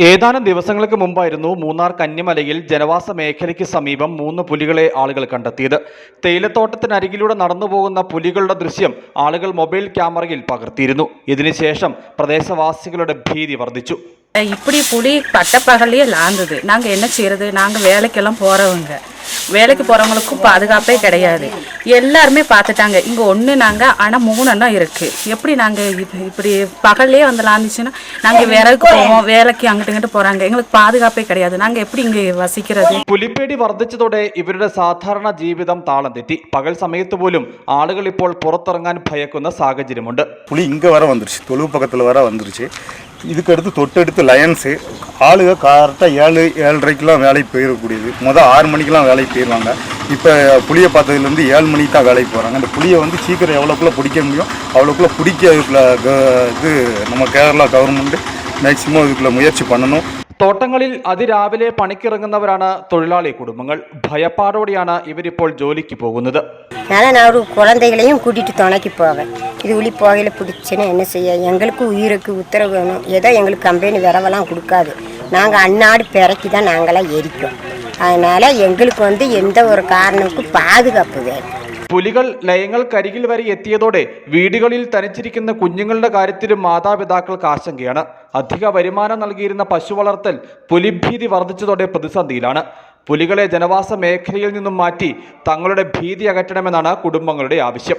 ഏതാനും ദിവസങ്ങൾക്ക് മുമ്പായിരുന്നു മൂന്നാർ കന്യമലയിൽ ജനവാസ മേഖലയ്ക്ക് സമീപം മൂന്ന് പുലികളെ ആളുകൾ കണ്ടെത്തിയത് തേയിലത്തോട്ടത്തിനരികിലൂടെ നടന്നു പോകുന്ന പുലികളുടെ ദൃശ്യം ആളുകൾ മൊബൈൽ ക്യാമറയിൽ പകർത്തിയിരുന്നു ഇതിനുശേഷം പ്രദേശവാസികളുടെ ഭീതി വർദ്ധിച്ചു இப்படி புலி பட்டப்பகல்லையே லாந்துது நாங்கள் என்ன செய்யறது நாங்கள் வேலைக்கெல்லாம் போகிறவங்க வேலைக்கு போகிறவங்களுக்கும் பாதுகாப்பே கிடையாது எல்லாருமே பார்த்துட்டாங்க இங்கே ஒன்று நாங்கள் ஆனால் மூணுன்னா இருக்குது எப்படி நாங்கள் இப்படி பகல்லே வந்து லாந்துச்சுன்னா நாங்கள் விறகுக்கு போவோம் வேலைக்கு அங்கிட்டு இங்கிட்டு போகிறாங்க எங்களுக்கு பாதுகாப்பே கிடையாது நாங்கள் எப்படி இங்கே வசிக்கிறது പുലിപ്പേടി വർദ്ധിച്ചതോടെ ഇവരുടെ സാധാരണ ജീവിതം താളം തെറ്റി പകൽ സമയത്ത് പോലും ആളുകൾ ഇപ്പോൾ പുറത്തിറങ്ങാൻ ഭയക്കുന്ന സാഹചര്യമുണ്ട് புலி இங்கே வர வந்துருச்சு தொழுவு பக்கத்தில் வர வந்துருச்சு இதுக்கடுத்து தொட்டடுத்து லயன்ஸு ஆளுங்க கரெக்டாக ஏழு ஏழரைக்கெலாம் வேலைக்கு போயிடக்கூடியது மொதல் ஆறு மணிக்கெலாம் வேலைக்கு போயிடுவாங்க இப்போ புளியை பார்த்ததுலேருந்து ஏழு மணிக்கு தான் வேலைக்கு போகிறாங்க அந்த புளியை வந்து சீக்கிரம் எவ்வளோக்குள்ளே பிடிக்க முடியும் அவ்வளோக்குள்ளே பிடிக்க இதுக்குள்ள க- இது நம்ம கேரளா கவர்மெண்ட்டு மேக்சிமம் இதுக்குள்ள முயற்சி பண்ணணும் തോട്ടങ്ങളിൽ അതിരാവിലെ പണിക്കിറങ്ങുന്നവരാണ് തൊഴിലാളി കുടുംബങ്ങൾ ഭയപ്പാടോടെയാണ് ഇവരിപ്പോൾ ജോലിക്ക് പോകുന്നത് அதனால் நான் ஒரு குழந்தைகளையும் கூட்டிகிட்டு துணைக்கு போவேன் இது உளி போகையில் பிடிச்சுன்னு என்ன செய்ய எங்களுக்கு உயிருக்கு உத்தரவு வேணும் ஏதோ எங்களுக்கு கம்பெனி விரவெல்லாம் கொடுக்காது நாங்கள் அன்னாடு பிறக்கி தான் நாங்களாம் எரிக்கும் அதனால் எங்களுக்கு வந்து எந்த ஒரு காரணமுக்கும் பாதுகாப்பு வேணும் പുലികൾ ലയങ്ങൾക്കരികിൽ വരെ എത്തിയതോടെ വീടുകളിൽ തനിച്ചിരിക്കുന്ന കുഞ്ഞുങ്ങളുടെ കാര്യത്തിലും മാതാപിതാക്കൾക്ക് ആശങ്കയാണ് അധിക വരുമാനം നൽകിയിരുന്ന പശു വളർത്തൽ പുലിഭീതി വർദ്ധിച്ചതോടെ പ്രതിസന്ധിയിലാണ് പുലികളെ ജനവാസ മേഖലയിൽ നിന്നും മാറ്റി തങ്ങളുടെ ഭീതി അകറ്റണമെന്നാണ് കുടുംബങ്ങളുടെ ആവശ്യം